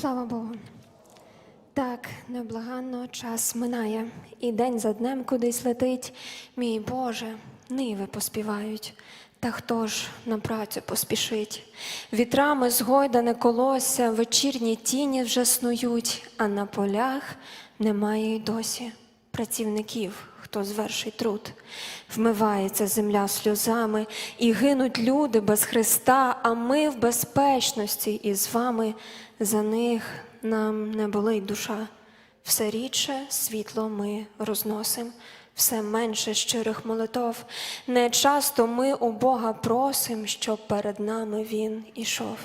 Слава Богу. Так, невблаганно час минає, і день за днем кудись летить. Мій Боже, ниви поспівають. Та хто ж на працю поспішить? Вітрами згойдане колося, вечірні тіні вже снують, а на полях немає й досі працівників, хто звершить труд. Вмивається земля сльозами, і гинуть люди без Христа, а ми в безпечності із вами за них нам не болить душа. Все рідше світло ми розносим, все менше щирих молитов. Не часто ми у Бога просим, щоб перед нами Він ішов.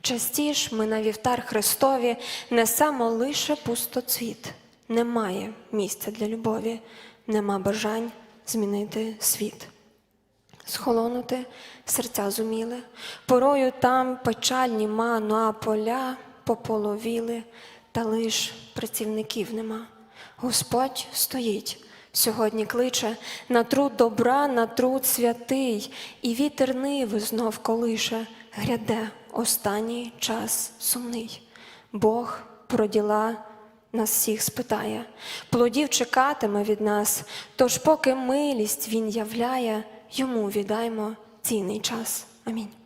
Частіш ми на вівтар Христові несемо лише пустоцвіт. Немає місця для любові, нема бажань змінити світ. Схолонути серця зуміли, порою там печальні ману, а поля пополовіли, та лиш працівників нема. Господь стоїть, сьогодні кличе на труд добра, на труд святий, і вітер ниви знов колише, гряде останній час сумний. Бог про діла нас всіх спитає, плодів чекатиме від нас, тож поки милість Він являє, йому віддаймо цінний час. Амінь.